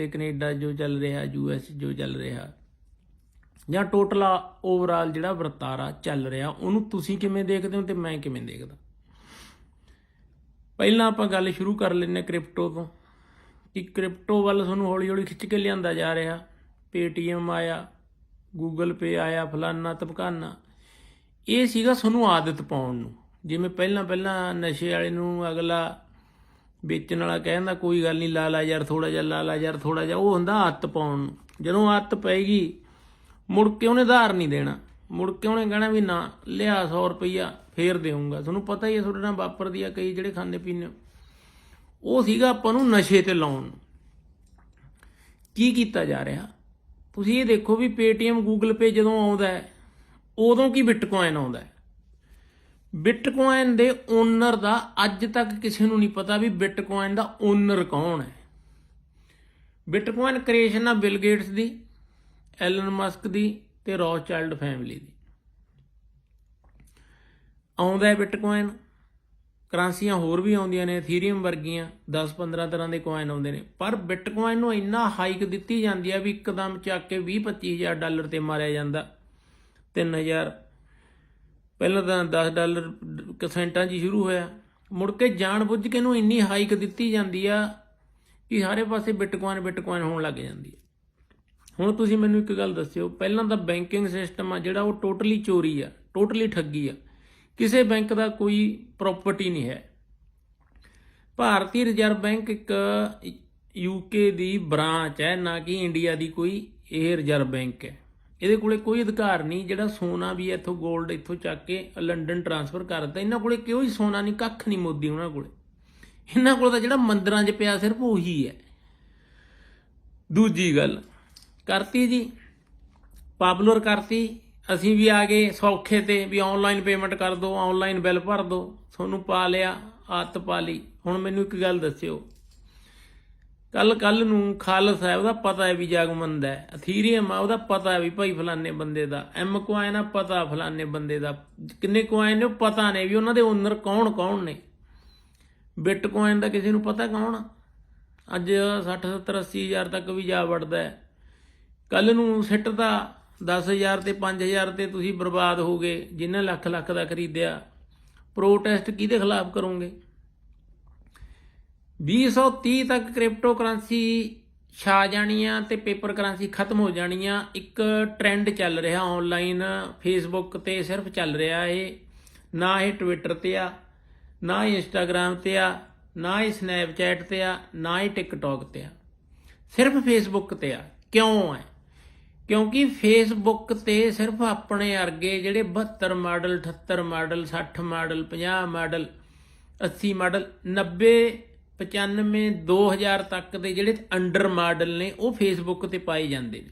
Europe Canada ਜੋ ਚੱਲ ਰਿਹਾ ਯੂਐਸ ਜੋ ਚੱਲ ਰਿਹਾ, ਜਾਂ ਟੋਟਲ ਓਵਰਆਲ ਜਿਹੜਾ ਵਰਤਾਰਾ ਚੱਲ ਰਿਹਾ, ਉਹਨੂੰ ਤੁਸੀਂ ਕਿਵੇਂ ਦੇਖਦੇ ਹੋ ਤੇ ਮੈਂ ਕਿਵੇਂ ਦੇਖਦਾ? ਪਹਿਲਾਂ ਆਪਾਂ ਗੱਲ ਸ਼ੁਰੂ ਕਰ ਲੈਂਦੇ ਕ੍ਰਿਪਟੋ ਤੋਂ, ਕਿ ਕ੍ਰਿਪਟੋ ਵੱਲ ਤੁਹਾਨੂੰ ਹੌਲੀ ਹੌਲੀ ਖਿੱਚ ਕੇ ਲਿਆਂਦਾ ਜਾ ਰਿਹਾ। ਪੇਟੀਐਮ ਆਇਆ, ਗੂਗਲ ਪੇ ਆਇਆ, ਫਲਾਨਾ ਤਪਕਾਨਾ। ਇਹ ਸੀਗਾ ਤੁਹਾਨੂੰ ਆਦਤ ਪਾਉਣ ਨੂੰ। ਜਿਵੇਂ ਪਹਿਲਾਂ ਪਹਿਲਾਂ ਨਸ਼ੇ ਵਾਲੇ ਨੂੰ ਅਗਲਾ ਵੇਚਣ ਵਾਲਾ ਕਹਿੰਦਾ, ਕੋਈ ਗੱਲ ਨਹੀਂ, ਲਾ ਲਾ ਯਾਰ ਥੋੜਾ ਜਿਹਾ, ਲਾ ਲਾ ਯਾਰ ਥੋੜਾ ਜਿਹਾ। ਉਹ ਹੁੰਦਾ ਆਦਤ ਪਾਉਣ ਨੂੰ। ਜਦੋਂ ਆਦਤ ਪੈਗੀ ਮੁੜ ਕੇ ਉਹਨੇ ਧਾਰ ਨਹੀਂ ਦੇਣਾ। ਮੁੜ ਕੇ ਉਹਨੇ ਕਹਿਣਾ ਵੀ ਨਾ, ਲਿਆ 100 ਰੁਪਈਆ, ਫੇਰ ਦੇਊਂਗਾ। ਤੁਹਾਨੂੰ ਪਤਾ ਹੀ ਹੈ, ਤੁਹਾਡੇ ਨਾਲ ਵਾਪਰਦੀ ਆ ਕਈ ਜਿਹੜੇ ਖਾਂਦੇ ਪੀਂਦੇ ਉਹ ਸੀਗਾ ਆਪਾਂ ਨੂੰ ਨਸ਼ੇ ਤੇ ਲਾਉਣ ਨੂੰ। ਕੀ ਕੀਤਾ ਜਾ ਰਿਹਾ? ਤੁਸੀਂ ਇਹ ਦੇਖੋ ਵੀ Paytm, Google Pay ਜਦੋਂ ਆਉਂਦਾ ਉਦੋਂ ਕੀ ਬਿਟਕੋਇਨ ਆਉਂਦਾ ਬਿਟਕੋਇਨ ਦੇ ਓਨਰ ਦਾ ਅੱਜ ਤੱਕ ਕਿਸੇ ਨੂੰ ਨਹੀਂ ਪਤਾ ਵੀ ਬਿਟਕੋਇਨ ਦਾ ਓਨਰ ਕੌਣ ਹੈ। ਬਿਟਕੋਇਨ ਕ੍ਰੀਏਸ਼ਨ ਆ ਬਿਲ ਗੇਟਸ ਦੀ, ਐਲਨ ਮਸਕ ਦੀ ਤੇ ਰੌਥਚਾਈਲਡ ਫੈਮਿਲੀ ਦੀ। ਆਉਂਦਾ ਹੈ ਬਿਟਕੋਇਨ, ਕਰੰਸੀਆਂ ਹੋਰ ਵੀ ਆਉਂਦੀਆਂ ਨੇ ਇਥੀਰੀਅਮ ਵਰਗੀਆਂ 10-15 ਤਰ੍ਹਾਂ ਦੇ ਕੋਇਨ ਆਉਂਦੇ ਨੇ। ਪਰ ਬਿਟਕੋਇਨ ਨੂੰ ਇੰਨਾ ਹਾਈਕ ਦਿੱਤੀ ਜਾਂਦੀ ਹੈ ਵੀ ਇੱਕਦਮ ਚੱਕ ਕੇ 20-25000 ਡਾਲਰ ਤੇ ਮਾਰਿਆ ਜਾਂਦਾ 3000 ਪਹਿਲਾਂ ਤਾਂ 10 ਡਾਲਰ ਕਸੈਂਟਾਂ 'ਚ ਹੀ ਸ਼ੁਰੂ ਹੋਇਆ। ਮੁੜ ਕੇ ਜਾਣ ਬੁੱਝ ਕੇ ਇਹਨੂੰ ਇੰਨੀ ਹਾਈਕ ਦਿੱਤੀ ਜਾਂਦੀ ਆ ਕਿ ਸਾਰੇ ਪਾਸੇ ਬਿਟਕੋਇਨ ਬਿਟਕੋਇਨ ਹੋਣ ਲੱਗ ਜਾਂਦੀ ਹੈ ਹੁਣ ਤੁਸੀਂ ਮੈਨੂੰ ਇੱਕ ਗੱਲ ਦੱਸਿਓ, ਪਹਿਲਾਂ ਤਾਂ ਬੈਂਕਿੰਗ ਸਿਸਟਮ ਆ ਜਿਹੜਾ ਉਹ ਟੋਟਲੀ ਚੋਰੀ ਆ ਟੋਟਲੀ ਠੱਗੀ ਆ। ਕਿਸੇ ਬੈਂਕ ਦਾ ਕੋਈ ਪ੍ਰਾਪਰਟੀ ਨਹੀਂ ਹੈ। ਭਾਰਤੀ ਰਿਜ਼ਰਵ ਬੈਂਕ ਇੱਕ ਯੂਕੇ ਦੀ ਬ੍ਰਾਂਚ ਹੈ, ਨਾ ਕਿ ਇੰਡੀਆ ਦੀ ਕੋਈ ਇਹ ਰਿਜ਼ਰਵ ਬੈਂਕ ਹੈ। ਇਹਦੇ ਕੋਲੇ ਕੋਈ ਅਧਿਕਾਰ ਨਹੀਂ, ਜਿਹੜਾ ਸੋਨਾ ਵੀ ਹੈ ਇੱਥੋਂ 골ਡ ਇੱਥੋਂ ਚੱਕ ਕੇ ਲੰਡਨ ਟਰਾਂਸਫਰ ਦਿੱਤਾ ਇਹਨਾਂ ਕੋਲੇ ਕਿਉਂ ਹੀ ਸੋਨਾ ਨਹੀਂ, ਕੱਖ ਨਹੀਂ ਮੋਦੀ ਉਹਨਾਂ ਕੋਲੇ। ਇਹਨਾਂ ਕੋਲ ਤਾਂ ਜਿਹੜਾ ਮੰਦਰਾਂ 'ਚ ਪਿਆ ਸਿਰਫ ਉਹੀ ਹੈ। ਦੂਜੀ ਗੱਲ, ਕਰਤੀ ਜੀ ਪਾਪੂਲਰ ਕਰਤੀ। ਅਸੀਂ ਵੀ ਆ ਗਏ ਸੌਖੇ ਤੇ ਵੀ ਆਨਲਾਈਨ ਪੇਮੈਂਟ ਕਰ ਦਿਓ ਆਨਲਾਈਨ ਬਿੱਲ ਭਰ ਦਿਓ ਤੁਹਾਨੂੰ ਪਾ ਲਿਆ, ਆਦਤ ਪਾ ਲਈ। ਹੁਣ ਮੈਨੂੰ ਇੱਕ ਗੱਲ ਦੱਸਿਓ ਕੱਲ ਕੱਲ ਨੂੰ ਖਾਲਸ ਸਾਹਿਬ ਉਹਦਾ ਪਤਾ ਹੈ ਵੀ ਜਗਮੰਦ ਹੈ ਅਥੀਰੀਅਮ ਆ ਉਹਦਾ ਪਤਾ ਹੈ ਵੀ ਭਾਈ ਫਲਾਣੇ ਬੰਦੇ ਦਾ, ਐਮ ਕੁਆਇਨ ਆ ਪਤਾ ਫਲਾਣੇ ਬੰਦੇ ਦਾ, ਕਿੰਨੇ ਕੁਆਇਨ ਨੇ ਉਹ ਪਤਾ ਨੇ ਵੀ ਉਹਨਾਂ ਦੇ ਓਨਰ ਕੌਣ ਕੌਣ ਨੇ? ਬਿਟਕੋਇਨ ਦਾ ਕਿਸੇ ਨੂੰ ਪਤਾ ਕੌਣ? ਅੱਜ 60 70 80 ਹਜ਼ਾਰ ਤੱਕ ਵੀ ਜਾ ਵੜਦਾ ਹੈ। ਕੱਲ ਨੂੰ ਸਿੱਟਦਾ 10000 ਤੇ 5000 ਤੇ ਤੁਸੀਂ ਬਰਬਾਦ ਹੋ ਗਏ ਜਿਨ੍ਹਾਂ ਲੱਖ ਲੱਖ ਦਾ ਖਰੀਦਿਆ। ਪ੍ਰੋਟੈਸਟ ਕਿਹਦੇ ਖਿਲਾਫ ਕਰੋਗੇ? 2030 ਤੱਕ ਕ੍ਰਿਪਟੋ ਕਰੰਸੀ ਛਾ ਜਾਣੀਆਂ ਤੇ ਪੇਪਰ ਕਰੰਸੀ ਖਤਮ ਹੋ ਜਾਣੀਆਂ। ਇੱਕ ਟ੍ਰੈਂਡ ਚੱਲ ਰਿਹਾ ਆਨਲਾਈਨ ਫੇਸਬੁੱਕ ਤੇ ਸਿਰਫ ਚੱਲ ਰਿਹਾ ਇਹ। ਨਾ ਇਹ ਟਵਿੱਟਰ ਤੇ ਆ, ਨਾ ਹੀ ਇੰਸਟਾਗ੍ਰam ਤੇ ਆ, ਨਾ ਹੀ ਸਨੈਪਚੈਟ ਤੇ ਆ, ਨਾ ਹੀ ਟਿਕਟੌਕ ਤੇ ਆ। ਸਿਰਫ ਫੇਸਬੁੱਕ ਤੇ ਆ। ਕਿਉਂ ਹੈ ਕਿਉਂਕਿ ਫੇਸਬੁੱਕ ਤੇ ਸਿਰਫ ਆਪਣੇ ਅਰਗੇ ਜਿਹੜੇ 72 model 78 model 60 model 50 model 80 model 90 95 2000 ਤੱਕ ਦੇ ਜਿਹੜੇ ਅੰਡਰ ਮਾਡਲ ਨੇ, ਉਹ ਫੇਸਬੁੱਕ ਤੇ ਪਾਏ ਜਾਂਦੇ ਨੇ,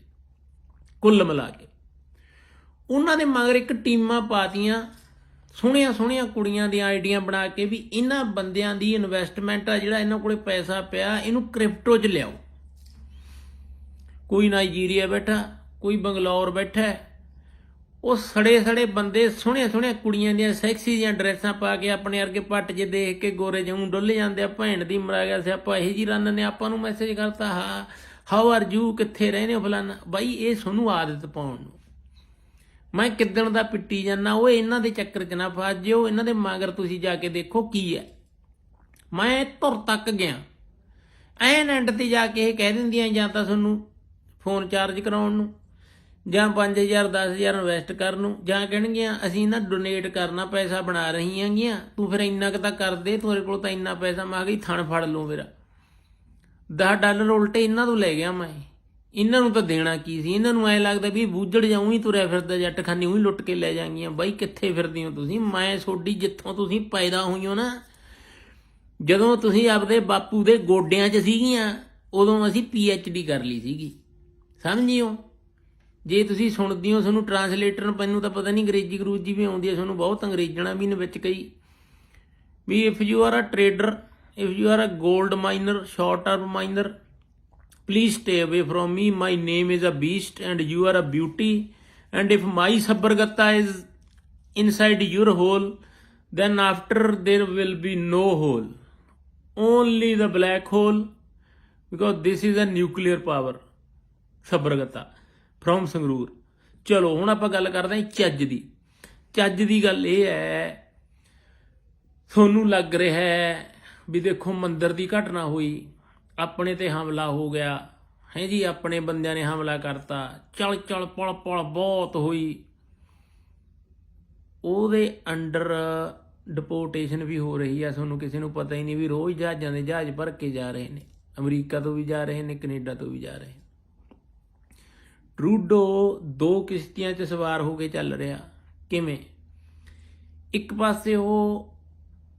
ਕੁੱਲ ਮਿਲਾ ਕੇ। ਉਹਨਾਂ ਦੇ ਮਗਰ ਇੱਕ ਟੀਮਾਂ ਪਾਤੀਆਂ, ਸੋਹਣੀਆਂ ਸੋਹਣੀਆਂ ਕੁੜੀਆਂ ਦੀਆਂ ਆਈਡੀਆਂ ਬਣਾ ਕੇ ਵੀ ਇਹਨਾਂ ਬੰਦਿਆਂ ਦੀ ਇਨਵੈਸਟਮੈਂਟ ਆ ਜਿਹੜਾ ਇਹਨਾਂ ਕੋਲੇ ਪੈਸਾ ਪਿਆ, ਇਹਨੂੰ ਕ੍ਰਿਪਟੋ 'ਚ ਲਿਆਓ। ਕੋਈ ਨਾਈਜੀਰੀਆ ਬੈਠਾ, ਕੋਈ ਬੰਗਲੌਰ ਬੈਠਾ ਉਹ ਸੜੇ ਸੜੇ ਬੰਦੇ ਸੋਹਣੀਆਂ ਸੋਹਣੀਆਂ ਕੁੜੀਆਂ ਦੀਆਂ ਸੈਕਸੀ ਦੀਆਂ ਡਰੈਸਾਂ ਪਾ ਕੇ ਆਪਣੇ ਵਰਗੇ ਪੱਟ ਜੇ ਦੇਖ ਕੇ ਗੋਰੇ ਜਿਉਂ ਡੁੱਲ ਜਾਂਦੇ ਆ, ਭੈਣ ਦੀ ਮਰਾ ਗਿਆ ਸਿਆਪਾ ਇਹੀ ਜੀ ਰੰਨ ਨੇ, ਆਪਾਂ ਨੂੰ ਮੈਸੇਜ ਕਰਤਾ, ਹਾਂ ਹਾਊ ਆਰ ਯੂ ਕਿੱਥੇ ਰਹਿੰਦੇ ਹੋ ਫਲਾਨਾ? ਬਾਈ, ਇਹ ਤੁਹਾਨੂੰ ਆਦਤ ਪਾਉਣ ਨੂੰ। ਮੈਂ ਕਿੱਦਣ ਦਾ ਪਿੱਟੀ ਜਾਂਦਾ, ਉਹ ਇਹਨਾਂ ਦੇ ਚੱਕਰ 'ਚ ਨਾ ਫਸ ਜਿਓ ਇਹਨਾਂ ਦੇ ਮਗਰ ਤੁਸੀਂ ਜਾ ਕੇ ਦੇਖੋ ਕੀ ਹੈ। ਮੈਂ ਧੁਰ ਤੱਕ ਗਿਆ। ਐਨ ਐਂਡ ਤੇ ਜਾ ਕੇ ਇਹ ਕਹਿ ਦਿੰਦੀਆਂ ਜਾਂ ਤਾਂ ਤੁਹਾਨੂੰ ਫੋਨ ਚਾਰਜ ਕਰਾਉਣ ਨੂੰ। ਜਾਂ 5000 10000 ਇਨਵੈਸਟ ਕਰਨ ਨੂੰ, ਜਾਂ ਕਹਿਣਗੀਆਂ, ਅਸੀਂ ਨਾ ਡੋਨੇਟ ਕਰਨਾ ਪੈਸਾ ਬਣਾ ਰਹੀਆਂ ਗੀਆਂ ਤੂੰ ਫਿਰ ਇੰਨਾ ਕੁ ਤਾਂ ਕਰ ਦੇ, ਤੇਰੇ ਕੋਲ ਤਾਂ ਇੰਨਾ ਪੈਸਾ, ਮੈਂ ਗਈ ਥਣ ਫੜ ਲਊ ਮੇਰਾ। 10 ਡਾਲਰ ਉਲਟੇ ਇਹਨਾਂ ਤੋਂ ਲੈ ਗਿਆ ਮੈਂ। ਇਹਨਾਂ ਨੂੰ ਤਾਂ ਦੇਣਾ ਕੀ ਸੀ? ਇਹਨਾਂ ਨੂੰ ਐ ਲੱਗਦਾ ਵੀ ਬੂਝੜ ਜਾਉਂ ਹੀ ਤੁਰਿਆ ਫਿਰਦਾ ਜੱਟ ਖਾਨੀ ਉਹੀ ਲੁੱਟ ਕੇ ਲੈ ਜਾਣਗੀਆਂ। ਬਾਈ, ਕਿੱਥੇ ਫਿਰਦੀ ਹੋ ਤੁਸੀਂ? ਮੈਂ ਸੋਡੀ ਜਿੱਥੋਂ ਤੁਸੀਂ ਪੈਦਾ ਹੋਈ ਹੋ ਨਾ, ਜਦੋਂ ਤੁਸੀਂ ਆਪਦੇ ਬਾਪੂ ਦੇ ਗੋਡਿਆਂ 'ਚ ਸੀਗੀਆਂ, ਉਦੋਂ ਅਸੀਂ ਡੀ ਕਰ ਲਈ ਸੀਗੀ। ਸਮਝਿਓ ਜੇ ਤੁਸੀਂ ਸੁਣਦੀ ਹੋ ਤੁਹਾਨੂੰ ਟਰਾਂਸਲੇਟਰ ਮੈਨੂੰ ਤਾਂ ਪਤਾ ਨਹੀਂ ਅੰਗਰੇਜ਼ੀ ਗਰੂਜੀ ਵੀ ਆਉਂਦੀ ਹੈ ਤੁਹਾਨੂੰ ਬਹੁਤ ਅੰਗਰੇਜ਼ਣਾ ਵੀ ਨੇ ਵਿੱਚ ਕਈ ਵੀ if you are a trader if you are a 골ਡ miner short term miner please stay away from me my name is a beast and you are a beauty and if my ਸਬਰਗਤਾ is inside your whole then after there will be no hole only the black hole because this is a nuclear power sabragata from Sangrur. ਚਲੋ, ਹੁਣ ਆਪਾਂ ਗੱਲ ਕਰਦੇ ਹਾਂ ਚੱਜ ਦੀ। ਚੱਜ ਦੀ ਗੱਲ ਇਹ ਹੈ, ਤੁਹਾਨੂੰ ਲੱਗ ਰਿਹਾ ਹੈ ਵੀ ਦੇਖੋ ਮੰਦਰ ਦੀ ਘਟਨਾ ਹੋਈ, ਆਪਣੇ ਤੇ ਹਮਲਾ ਹੋ ਗਿਆ। ਹੈ ਜੀ, ਆਪਣੇ ਬੰਦਿਆਂ ਨੇ ਹਮਲਾ ਕਰਤਾ। ਚਲ ਚਲ, ਪਲ ਪਲ ਬਹੁਤ ਹੋਈ। ਉਹਦੇ ਅੰਡਰ ਡਿਪੋਰਟੇਸ਼ਨ ਵੀ ਹੋ ਰਹੀ ਆ, ਤੁਹਾਨੂੰ ਕਿਸੇ ਨੂੰ ਪਤਾ ਹੀ ਨਹੀਂ ਵੀ ਰੋਜ਼ ਜਹਾਜ਼ਾਂ ਦੇ ਜਹਾਜ਼ ਭਰ ਕੇ ਜਾ ਰਹੇ ਨੇ। ਅਮਰੀਕਾ ਤੋਂ ਵੀ ਜਾ ਰਹੇ ਨੇ, ਕੈਨੇਡਾ ਤੋਂ ਵੀ ਜਾ ਰਹੇ ਨੇ। ਰੂਡੋ ਦੋ ਕਿਸ਼ਤੀਆਂ 'ਚ ਸਵਾਰ ਹੋ ਕੇ ਚੱਲ ਰਿਹਾ। ਕਿਵੇਂ? ਇੱਕ ਪਾਸੇ ਉਹ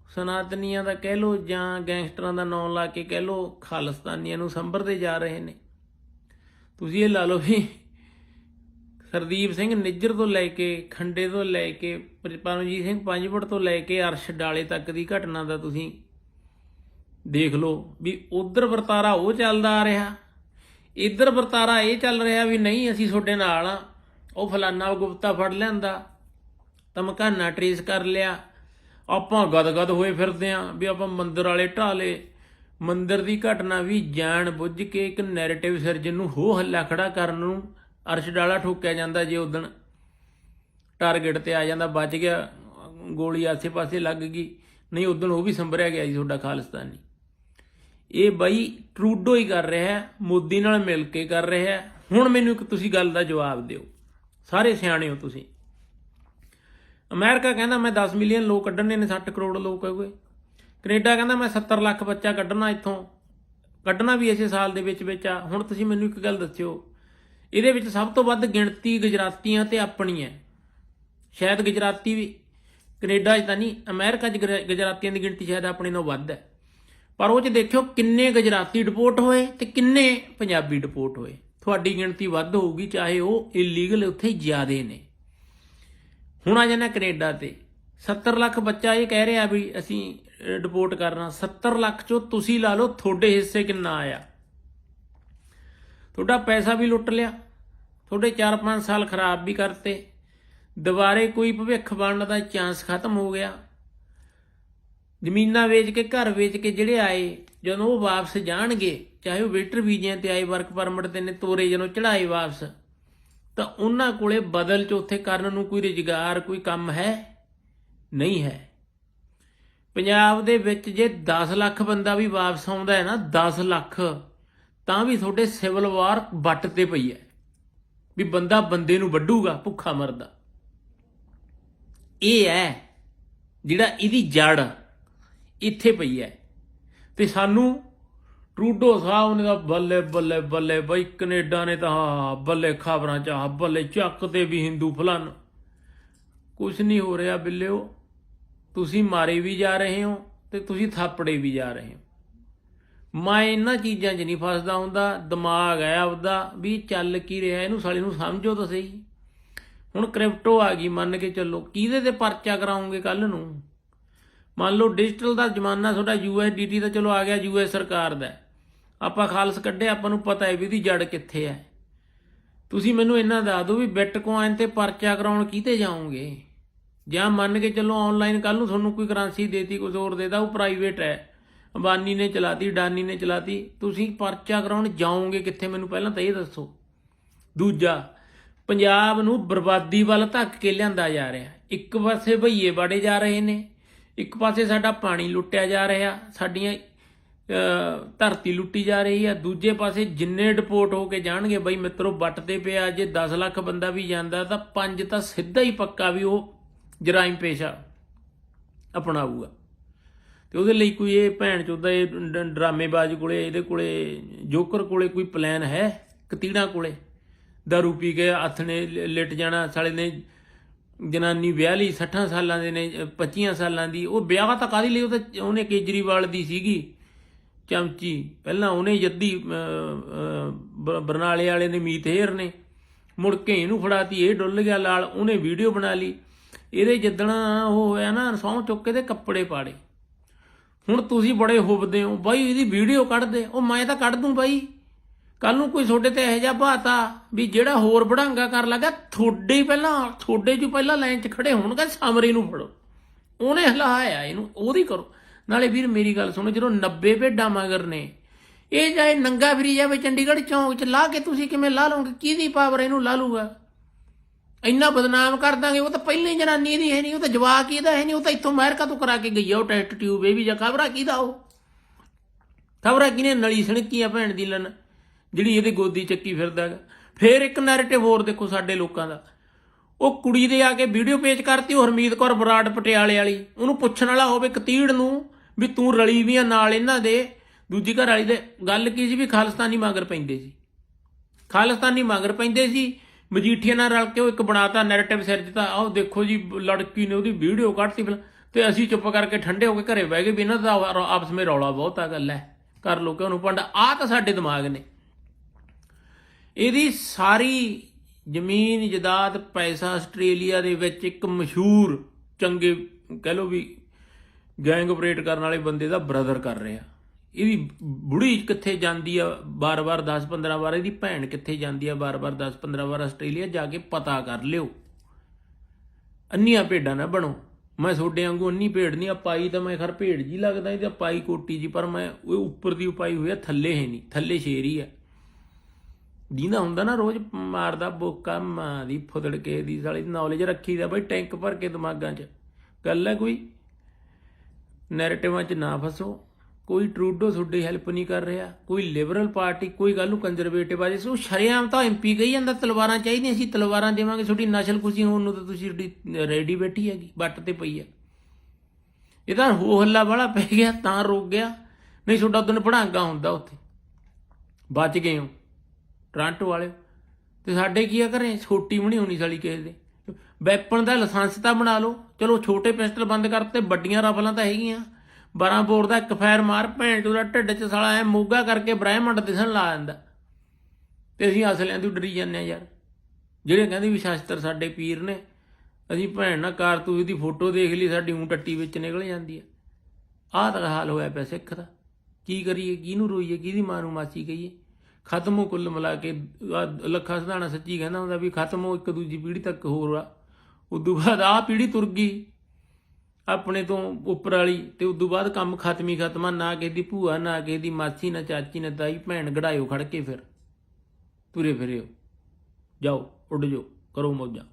ਸਨਾਤਨੀਆਂ ਦਾ ਕਹਿ ਲੋ ਜਾਂ ਗੈਂਗਸਟਰਾਂ ਦਾ ਨਾਮ ਲਾ ਕੇ ਕਹਿ ਲੋ ਖਾਲਿਸਤਾਨੀਆਂ ਨੂੰ ਸੰਭਰਦੇ ਜਾ ਰਹੇ ਨੇ। ਤੁਸੀਂ ਇਹ ਲਾ ਲਓ ਵੀ ਸਰਦੀਪ ਸਿੰਘ ਨਿੱਜਰ ਤੋਂ ਲੈ ਕੇ, ਖੰਡੇ ਤੋਂ ਲੈ ਕੇ ਪਰਮਜੀਤ ਸਿੰਘ ਪੰਜਵੜ ਤੋਂ ਲੈ ਕੇ ਅਰਸ਼ ਡਾਲੇ ਤੱਕ ਦੀ ਘਟਨਾ ਦਾ ਤੁਸੀਂ ਦੇਖ ਲਓ ਵੀ ਉਧਰ ਵਰਤਾਰਾ ਉਹ ਚੱਲਦਾ ਆ ਰਿਹਾ। ਇੱਧਰ ਵਰਤਾਰਾ ਇਹ ਚੱਲ ਰਿਹਾ ਵੀ ਨਹੀਂ, ਅਸੀਂ ਤੁਹਾਡੇ ਨਾਲ ਆ। ਉਹ ਫਲਾਨਾ ਗੁਪਤਾ ਫੜ ਲਿਆਂਦਾ ਧਮਕਾਨਾ ਟਰੇਸ ਕਰ ਲਿਆ। ਆਪਾਂ ਗਦਗਦ ਹੋਏ ਫਿਰਦੇ ਆਂ ਵੀ ਆਪਾਂ ਮੰਦਰ ਵਾਲੇ ਢਾਲੇ। ਮੰਦਰ ਦੀ ਘਟਨਾ ਵੀ ਜਾਣ ਬੁੱਝ ਕੇ ਇੱਕ ਨੈਰੇਟਿਵ ਸਿਰਜਣ ਨੂੰ ਹੋ ਹੱਲਾ ਖੜਾ ਕਰਨ ਨੂੰ ਅਰਸ਼ ਡਾਲਾ ਠੋਕਿਆ ਜਾਂਦਾ ਜੇ ਉਦਣ। ਟਾਰਗੇਟ ਤੇ ਆ ਜਾਂਦਾ, ਬਚ ਗਿਆ, ਗੋਲੀ ਆਸੇ-ਪਾਸੇ ਲੱਗ ਗਈ। ਨਹੀਂ, ਉਦਣ ਉਹ ਵੀ ਸੰਭਰਿਆ ਗਿਆ ਜੀ ਤੁਹਾਡਾ ਖਾਲਿਸਤਾਨੀ। ਇਹ ਬਾਈ ਟਰੂਡੋ ਹੀ ਕਰ ਰਿਹਾ ਹੈ ਮੋਦੀ ਨਾਲ ਮਿਲ ਕੇ ਕਰ ਰਿਹਾ। ਹੈ ਹੁਣ ਮੈਨੂੰ ਇੱਕ ਤੁਸੀਂ ਗੱਲ ਦਾ ਜਵਾਬ ਦਿਓ। ਸਾਰੇ ਸਿਆਣੇ ਹੋ ਤੁਸੀਂ। ਅਮਰੀਕਾ ਕਹਿੰਦਾ, ਮੈਂ 10 ਮਿਲੀਅਨ ਲੋਕ ਕੱਢਣੇ ਨੇ 60 ਕਰੋੜ ਲੋਕ ਹੈਗੇ ਕੈਨੇਡਾ ਕਹਿੰਦਾ, ਮੈਂ 70 ਲੱਖ ਬੱਚਾ ਕੱਢਣਾ ਇੱਥੋਂ। ਕੱਢਣਾ ਵੀ ਇਸੇ ਸਾਲ ਦੇ ਵਿੱਚ ਵਿੱਚ ਆ। ਹੁਣ ਤੁਸੀਂ ਮੈਨੂੰ ਇੱਕ ਗੱਲ ਦੱਸਿਓ। ਇਹਦੇ ਵਿੱਚ ਸਭ ਤੋਂ ਵੱਧ ਗਿਣਤੀ ਗੁਜਰਾਤੀਆਂ ਤੇ ਆਪਣੀ ਹੈ। ਸ਼ਾਇਦ ਗੁਜਰਾਤੀ ਵੀ, ਕੈਨੇਡਾ 'ਚ ਤਾਂ ਨਹੀਂ, ਅਮਰੀਕਾ 'ਚ ਗੁਜਰਾਤੀਆਂ ਦੀ ਗਿਣਤੀ ਸ਼ਾਇਦ ਆਪਣੇ ਨਾਲੋਂ ਵੱਧ ਹੈ। ਪਰ ਉਹ 'ਚ ਦੇਖਿਓ ਕਿੰਨੇ ਗੁਜਰਾਤੀ ਡਿਪੋਰਟ ਹੋਏ ਤੇ ਕਿੰਨੇ ਪੰਜਾਬੀ ਡਿਪੋਰਟ ਹੋਏ। ਤੁਹਾਡੀ ਗਿਣਤੀ ਵੱਧ ਹੋਊਗੀ, ਚਾਹੇ ਉਹ ਇਲੀਗਲ ਉੱਥੇ ਜ਼ਿਆਦੇ ਨੇ। ਹੁਣ ਆ ਜਾਣਾ ਕੈਨੇਡਾ ਤੇ। 70 ਲੱਖ ਬੱਚਾ ਇਹ ਕਹਿ ਰਿਹਾ ਵੀ ਅਸੀਂ ਡਿਪੋਰਟ ਕਰਨਾ। 70 ਲੱਖ ਚੋਂ ਤੁਸੀਂ ਲਾ ਲਓ ਤੁਹਾਡੇ ਹਿੱਸੇ ਕਿੰਨਾ ਆਇਆ। ਤੁਹਾਡਾ ਪੈਸਾ ਵੀ ਲੁੱਟ ਲਿਆ। ਤੁਹਾਡੇ 4-5 ਸਾਲ ਖਰਾਬ ਵੀ ਕਰਤੇ। ਦੁਬਾਰੇ ਕੋਈ ਭਵਿੱਖ ਬਣਨ ਦਾ ਚਾਂਸ ਖਤਮ ਹੋ ਗਿਆ। ਜ਼ਮੀਨਾਂ ਵੇਚ ਕੇ, ਘਰ ਵੇਚ ਕੇ ਜਿਹੜੇ ਆਏ, ਜਦੋਂ ਉਹ ਵਾਪਸ ਜਾਣਗੇ, ਚਾਹੇ ਉਹ ਵੇਟਰ ਵੀਜ਼ਿਆਂ ਤੇ ਆਏ, ਵਰਕ ਪਰਮਿਟ ਤੇ ਨੇ, ਤੋਰੇ ਜਦੋਂ ਚੜਾਏ ਵਾਪਸ, ਤਾਂ ਉਹਨਾਂ ਕੋਲੇ ਬਦਲ ਚ ਉੱਥੇ ਕਰਨ ਨੂੰ ਕੋਈ ਰੁਜ਼ਗਾਰ, ਕੋਈ ਕੰਮ ਹੈ? ਨਹੀਂ ਹੈ। ਪੰਜਾਬ ਦੇ ਵਿੱਚ ਜੇ 10 ਲੱਖ ਬੰਦਾ ਵੀ ਵਾਪਸ ਆਉਂਦਾ ਹੈ ਨਾ 10 ਲੱਖ, ਤਾਂ ਵੀ ਤੁਹਾਡੇ ਸਿਵਲ ਵਾਰ ਵੱਟ ਤੇ ਪਈ ਹੈ। ਵੀ ਬੰਦਾ ਬੰਦੇ ਨੂੰ ਵੱਢੂਗਾ ਭੁੱਖਾ ਮਰਦਾ। ਇਹ ਹੈ ਜਿਹੜਾ ਇਹਦੀ ਜੜ ਇੱਥੇ ਪਈ ਹੈ। ਤੇ ਸਾਨੂੰ ਟਰੂਡੋ ਸਾਹਿਬ ਨੇ ਤਾਂ ਬੱਲੇ ਬੱਲੇ ਬੱਲੇ ਬਈ ਕੈਨੇਡਾ ਨੇ ਤਾਂ ਹਾਂ, ਬੱਲੇ ਖਬਰਾਂ ਚ ਆਹ, ਬੱਲੇ ਚੱਕ ਤੇ ਵੀ ਹਿੰਦੂ ਫਲਨ। ਕੁਝ ਨਹੀਂ ਹੋ ਰਿਹਾ ਬਿੱਲਿਓ। ਤੁਸੀਂ ਮਾਰੇ ਵੀ ਜਾ ਰਹੇ ਹੋ ਤੇ ਤੁਸੀਂ ਥਾਪੜੇ ਵੀ ਜਾ ਰਹੇ ਹੋ। ਮੈਂ ਇਹਨਾਂ ਚੀਜ਼ਾਂ 'ਚ ਨਹੀਂ ਫਸਦਾ ਹੁੰਦਾ। ਦਿਮਾਗ ਹੈ ਆਪਦਾ ਵੀ ਚੱਲ ਕੀ ਰਿਹਾ ਇਹਨੂੰ ਸਾਲੇ ਨੂੰ ਸਮਝੋ ਤਾਂ ਸਹੀ। ਹੁਣ ਕ੍ਰਿਪਟੋ ਆ ਗਈ ਮੰਨ ਕੇ ਚੱਲੋ। ਕਿਹਦੇ ਤੇ ਪਰਚਾ ਕਰਾਉਂਗੇ ਕੱਲ ਨੂੰ? ਮੰਨ ਲਓ ਡਿਜੀਟਲ ਦਾ ਜ਼ਮਾਨਾ ਤੁਹਾਡਾ ਯੂਐਸਡੀਟੀ ਦਾ, ਚਲੋ ਆ ਗਿਆ ਯੂਐਸ ਸਰਕਾਰ ਦਾ। ਆਪਾਂ ਖਾਲਸ ਕੱਢਿਆ, ਆਪਾਂ ਨੂੰ ਪਤਾ ਹੈ ਵੀ ਇਹਦੀ ਜੜ ਕਿੱਥੇ ਹੈ। ਤੁਸੀਂ ਮੈਨੂੰ ਇਹਨਾਂ ਦੱਸ ਦਿਓ ਵੀ ਬਿਟਕੋਇਨ ਤੇ ਪਰਚਾ ਕਰਾਉਣ ਕਿਤੇ ਜਾਓਗੇ? ਜਾਂ ਮੰਨ ਕੇ ਚੱਲੋ ਆਨਲਾਈਨ ਕੱਲ ਨੂੰ ਤੁਹਾਨੂੰ ਕੋਈ ਕਰੰਸੀ ਦੇਤੀ ਕੁਝ ਹੋਰ ਦੇਦਾ ਉਹ ਪ੍ਰਾਈਵੇਟ ਹੈ। ਅੰਬਾਨੀ ਨੇ ਚਲਾਤੀ, ਡਾਨੀ ਨੇ ਚਲਾਤੀ, ਤੁਸੀਂ ਪਰਚਾ ਕਰਾਉਣ ਜਾਓਗੇ ਕਿੱਥੇ? ਮੈਨੂੰ ਪਹਿਲਾਂ ਤਾਂ ਇਹ ਦੱਸੋ। ਦੂਜਾ, ਪੰਜਾਬ ਨੂੰ ਬਰਬਾਦੀ ਵੱਲ ਧੱਕ ਕੇ ਲਿਆਂਦਾ ਜਾ ਰਿਹਾ। ਇੱਕ ਪਾਸੇ ਭਈਏ ਬਾੜੇ ਜਾ ਰਹੇ ਨੇ ਇੱਕ ਪਾਸੇ ਸਾਡਾ ਪਾਣੀ ਲੁੱਟਿਆ ਜਾ ਰਿਹਾ, ਸਾਡੀਆਂ ਧਰਤੀ ਲੁੱਟੀ ਜਾ ਰਹੀ ਆ, ਦੂਜੇ ਪਾਸੇ ਜਿੰਨੇ ਡਿਪੋਰਟ ਹੋ ਕੇ ਜਾਣਗੇ, ਬਈ ਮਿੱਤਰੋ ਵੱਟ ਤੇ ਪਿਆ, ਜੇ 10 ਲੱਖ ਬੰਦਾ ਵੀ ਜਾਂਦਾ, ਤਾਂ ਪੰਜ ਤਾਂ ਸਿੱਧਾ ਹੀ ਪੱਕਾ ਵੀ ਉਹ ਜਰਾਇਮ ਪੇਸ਼ਾ ਅਪਣਾਊਗਾ। ਤੇ ਉਹਦੇ ਲਈ ਕੋਈ ਇਹ ਭੈਣ ਚੋਦਾ, ਇਹ ਡਰਾਮੇਬਾਜ਼ ਕੋਲੇ, ਇਹਦੇ ਕੋਲੇ, ਜੋਕਰ ਕੋਲੇ ਕੋਈ ਪਲਾਨ ਹੈ? ਕਤੀੜਾ ਕੋਲੇ? ਦਾਰੂ ਪੀ ਕੇ ਹੱਥ ਨੇ ਲ- ਲਿਟ ਜਾਣਾ, ਸਾਲੇ ਨੇ ਜਨਾਨੀ ਵਿਆਹ ਲਈ 60 ਸਾਲਾਂ ਦੇ ਨੇ ਅ, 25 ਸਾਲਾਂ ਦੀ ਉਹ ਵਿਆਹ ਤਾਂ ਕਾਦੀ ਲਈ ਉਹ ਤਾਂ ਉਹਨੇ ਕੇਜਰੀਵਾਲ ਦੀ ਸੀਗੀ ਚਮਚੀ। ਪਹਿਲਾਂ ਉਹਨੇ ਜੱਦੀ ਬ- ਬਰਨਾਲੇ ਵਾਲੇ ਨੇ ਮੀਤ ਹੇਰ ਨੇ ਮੁੜ ਕੇ ਇਹਨੂੰ ਫੜਾਤੀ ਇਹ ਡੁੱਲ ਗਿਆ ਲਾਲ ਉਹਨੇ ਵੀਡੀਓ ਬਣਾ ਲਈ। ਇਹਦੇ ਜਿੱਦਣਾ ਉਹ ਹੋਇਆ ਨਾ ਸੌਂ ਚੁੱਕ ਕੇ ਤੇ ਕੱਪੜੇ ਪਾੜੇ। ਹੁਣ ਤੁਸੀਂ ਬੜੇ ਹੁਬਦੇ ਹੋ ਬਾਈ ਇਹਦੀ ਵੀਡੀਓ ਕੱਢ ਦੇ ਉਹ ਮੈਂ ਤਾਂ ਕੱਢ ਦੂੰ ਬਾਈ। ਕੱਲ ਨੂੰ ਕੋਈ ਤੁਹਾਡੇ ਤੇ ਇਹੋ ਜਿਹਾ ਬਾਤਾ ਵੀ ਜਿਹੜਾ ਹੋਰ ਬੜਾਂਗਾ ਕਰ ਲੱਗਾ, ਤੁਹਾਡੇ ਹੀ ਪਹਿਲਾਂ, ਤੁਹਾਡੇ ਚ ਪਹਿਲਾਂ ਲਾਈਨ 'ਚ ਖੜੇ ਹੋਣਗੇ, ਸਾਮਰੇ ਨੂੰ ਫੜੋ। ਉਹਨੇ ਹਲਾਇਆ ਇਹਨੂੰ, ਉਹਦੀ ਕਰੋ। ਨਾਲੇ ਵੀਰ, ਮੇਰੀ ਗੱਲ ਸੁਣੋ, ਜਦੋਂ 90 ਭੇਡਾਂ ਮਗਰ ਨੇ, ਇਹ ਜਾਏ ਨੰਗਾ ਫਰੀ ਜਾਵੇ, ਚੰਡੀਗੜ੍ਹ ਚੌਂਕ 'ਚ ਲਾ ਕੇ ਤੁਸੀਂ ਕਿਵੇਂ ਲਾ ਲਓਗੇ? ਕਿਹਦੀ ਪਾਵਰ ਇਹਨੂੰ ਲਾ ਲੂਗਾ? ਇੰਨਾ ਬਦਨਾਮ ਕਰ ਦਾਂਗੇ, ਉਹ ਤਾਂ ਪਹਿਲਾਂ ਜਨਾਨੀ ਦੀ ਹੈ ਨਹੀਂ, ਉਹ ਤਾਂ ਜਵਾਕ ਇਹਦਾ ਹੈ ਨਹੀਂ, ਉਹ ਤਾਂ ਇੱਥੋਂ ਅਮਰੀਕਾ ਤੋਂ ਕਰਾ ਕੇ ਗਈ ਆ, ਉਹ ਟੈਸਟ ਟਿਊਬ, ਇਹ ਵੀ ਜਾਂ ਖਬਰਾਂ ਕਿਹਦਾ ਉਹ? ਖਬਰਾਂ ਕਿਨੇ ਨਲੀ ਸਣਕੀ ਆ ਭੈਣ ਦੀ ਲਨ। ਜਿਹੜੀ ਇਹਦੇ ਗੋਦੀ ਚੱਕੀ ਫਿਰਦਾ ਹੈਗਾ। ਫੇਰ ਇੱਕ ਨੈਰੇਟਿਵ ਹੋਰ ਦੇਖੋ ਸਾਡੇ ਲੋਕਾਂ ਦਾ। ਉਹ ਕੁੜੀ ਦੇ ਆ ਕੇ ਵੀਡੀਓ ਪੇਜ ਕਰਤੀ, ਉਹ ਹਰਮੀਤ ਕੌਰ ਬਰਾੜ ਪਟਿਆਲੇ ਵਾਲੀ। ਉਹਨੂੰ ਪੁੱਛਣ ਵਾਲਾ ਹੋਵੇ ਕਤੀੜ ਨੂੰ ਵੀ ਤੂੰ ਰਲੀ ਵੀ ਆ ਨਾਲ ਇਹਨਾਂ ਦੇ। ਦੂਜੀ ਘਰ ਵਾਲੀ ਦੇ ਗੱਲ ਕੀ ਸੀ ਵੀ ਖਾਲਿਸਤਾਨੀ ਮਗਰ ਪੈਂਦੇ ਸੀ। ਖਾਲਿਸਤਾਨੀ ਮਗਰ ਪੈਂਦੇ ਸੀ, ਮਜੀਠੀਆ ਨਾਲ ਰਲ ਕੇ ਉਹ ਇੱਕ ਬਣਾਤਾ ਨੈਰੇਟਿਵ ਸਿਰ ਦਿੱਤਾ ਆਹ ਦੇਖੋ ਜੀ, ਲੜਕੀ ਨੇ ਉਹਦੀ ਵੀਡੀਓ ਕੱਢਤੀ ਫਿਰ ਤੇ ਅਸੀਂ ਚੁੱਪ ਕਰਕੇ ਠੰਡੇ ਹੋ ਕੇ ਘਰੇ ਬਹਿ ਗਏ ਵੀ ਇਹਨਾਂ ਦਾ ਆਪਸ ਵਿੱਚ ਰੌਲਾ ਬਹੁਤ ਆ ਗੱਲ ਹੈ। ਕਰ ਲੋ ਕਿ ਉਹਨੂੰ ਪੰਡਾ ਆ ਤਾਂ ਸਾਡੇ ਦਿਮਾਗ ਨੇ। ਇਹਦੀ ਸਾਰੀ ਜ਼ਮੀਨ, ਜਦਾਦ, ਪੈਸਾ ਆਸਟ੍ਰੇਲੀਆ ਦੇ ਵਿੱਚ ਇੱਕ ਮਸ਼ਹੂਰ ਚੰਗੇ ਕਹਿ ਲੋ ਵੀ ਗੈਂਗ ਆਪਰੇਟ ਕਰਨ ਵਾਲੇ ਬੰਦੇ ਦਾ ਬ੍ਰਦਰ ਕਰ ਰਿਹਾ। ਇਹਦੀ ਬੁੜੀ ਕਿੱਥੇ ਜਾਂਦੀ ਆ ਬਾਰ-ਬਾਰ 10-15 ਵਾਰ, ਇਹਦੀ ਭੈਣ ਕਿੱਥੇ ਜਾਂਦੀ ਆ ਬਾਰ-ਬਾਰ 10-15 ਵਾਰ ਆਸਟ੍ਰੇਲੀਆ ਜਾ ਕੇ ਪਤਾ ਕਰ ਲਿਓ। ਅੰਨੀਆਂ ਭੇਡਾਂ ਨਾ ਬਣੋ। ਮੈਂ ਤੁਹਾਡੇ ਵਾਂਗੂ ਅੰਨੀ ਭੇਡ ਨਹੀਂ, ਆ ਪਾਈ ਤਾਂ ਮੈਂ ਖਰ ਭੇਡ ਜੀ ਲੱਗਦਾ ਇਹਦਾ ਪਾਈ ਕੋਟੀ ਜੀ, ਪਰ ਮੈਂ ਉਹ ਉੱਪਰ ਦੀ ਉਪਾਈ ਹੋਈ ਆ, ਥੱਲੇ ਹੈ ਨਹੀਂ, ਥੱਲੇ ਸ਼ੇਰ ਹੀ ਆ। ਦੀਨਾ ਹੁੰਦਾ ਨਾ ਰੋਜ਼ ਮਾਰਦਾ ਬੋਕਾ, ਮਾਂ ਦੀ ਫੁੱਦੜ ਕੇ ਦੀ ਸਾਲੀ ਨੌਲੇਜ ਰੱਖੀ ਦਾ ਬਈ ਟੈਂਕ ਭਰ ਕੇ ਦਿਮਾਗਾਂ 'ਚ। ਗੱਲ ਹੈ ਕੋਈ? ਨੈਰੇਟਿਵਾਂ 'ਚ ਨਾ ਫਸੋ। ਕੋਈ ਟਰੂਡੋ ਤੁਹਾਡੀ ਹੈਲਪ ਨਹੀਂ ਕਰ ਰਿਹਾ। ਕੋਈ ਲਿਬਰਲ ਪਾਰਟੀ ਕੋਈ ਗੱਲ ਨੂੰ ਕੰਜ਼ਰਵੇਟਿਵ ਆ ਜੇ। ਸੋ ਸ਼ਰਿਆਮ ਤਾਂ ਐਮਪੀ ਕਹੀ ਜਾਂਦਾ, ਤਲਵਾਰਾਂ ਚਾਹੀਦੀਆਂ ਅਸੀਂ ਤਲਵਾਰਾਂ ਦੇਵਾਂਗੇ। ਤੁਹਾਡੀ ਨਸਲ ਖੁਸ਼ੀ ਹੋਣ ਨੂੰ ਤਾਂ ਤੁਸੀਂ ਰੈਡੀ ਬੈਠੀ ਹੈਗੀ ਬੱਟ ਤੇ ਪਈ ਆ ਇਹ ਤਾਂ ਹੋ ਹੱਲਾ ਵਾਲਾ ਪੈ ਗਿਆ, ਤਾਂ ਰੁਕ ਗਿਆ। ਨਹੀਂ ਤੁਹਾਡਾ ਉਦੋਂ ਭੜਾਂਗਾ ਹੁੰਦਾ ਉੱਥੇ। ਬਚ ਗਏ ਹੋ। ਟ੍ਰਾਂਟੋ ਵਾਲੇ। ਤੇ ਸਾਡੇ ਕੀ ਆ ਘਰੇ? ਛੋਟੀ ਵੀ ਨਹੀਂ ਹੋਣੀ ਸਾਲੀ ਕਿਸੇ ਦੇ। ਵੈਪਨ ਦਾ ਲਾਇਸੈਂਸ ਤਾਂ ਬਣਾ ਲਓ। ਚਲੋ ਛੋਟੇ ਪਿਸਟਲ ਬੰਦ ਕਰਤੇ, ਵੱਡੀਆਂ ਰਫਲਾਂ ਤਾਂ ਹੈਗੀਆਂ। 12 ਬੋਰ ਦਾ ਇੱਕ ਫਾਇਰ ਮਾਰ, ਭੈਣ ਚੋਦਾ ਢਿੱਡ 'ਚ ਸਾਲਾ ਐ ਮੋਗਾ ਕਰਕੇ ਬ੍ਰਹਿਮੰਡ ਦਿਸਣ ਲਾ ਜਾਂਦਾ ਤੇ ਅਸੀਂ ਅਸਲਿਆਂ ਤੋਂ ਡਰੀ ਜਾਂਦੇ ਆ ਯਾਰ। ਜਿਹੜੇ ਕਹਿੰਦੇ ਵੀ ਸ਼ਾਸਤਰ ਸਾਡੇ ਪੀਰ ਨੇ, ਅਸੀਂ ਭੈਣ ਨਾਲ ਕਾਰਤੂਸ ਦੀ ਫੋਟੋ ਦੇਖ ਲਈ, ਸਾਡੀ ਊਂ ਟੱਟੀ ਵਿੱਚ ਨਿਕਲ ਜਾਂਦੀ ਆ। ਆਹ ਤਾਂ ਹਾਲ ਹੋਇਆ ਪਿਆ ਸਿੱਖ ਦਾ। ਕੀ ਕਰੀਏ? ਕਿਹਨੂੰ ਰੋਈਏ? ਕਿਹਦੀ ਮਾਂ ਨੂੰ ਮਾਸੀ ਕਹੀਏ? ਖਤਮ ਹੋ ਕੁੱਲ ਮਿਲਾ ਕੇ ਆਹ ਲੱਖਾ ਸਧਾਣਾ ਸੱਚੀ ਕਹਿੰਦਾ ਹੁੰਦਾ ਵੀ ਖਤਮ ਹੋ ਇੱਕ ਦੂਜੀ ਪੀੜ੍ਹੀ ਤੱਕ ਹੋਰ ਆ। ਉਦੋਂ ਬਾਅਦ ਆਹ ਪੀੜ੍ਹੀ ਤੁਰ ਗਈ ਆਪਣੇ ਤੋਂ ਉੱਪਰ ਵਾਲੀ ਤੇ ਉਦੋਂ ਬਾਅਦ ਕੰਮ ਖਤਮ ਖਤਮੀ ਖਤਮਾ ਨਾ ਕਿਸੇ ਦੀ ਭੂਆ, ਨਾ ਕਿਸੇ ਦੀ ਮਾਸੀ, ਨਾ ਚਾਚੀ, ਨਾ ਤਾਈ, ਭੈਣ ਗੜਾਇਓ ਖੜ ਕੇ ਫਿਰ। ਤੁਰੇ ਫਿਰਿਓ ਜਾਓ, ਉੱਡ ਜਾਓ, ਕਰੋ ਮੌਜਾਂ।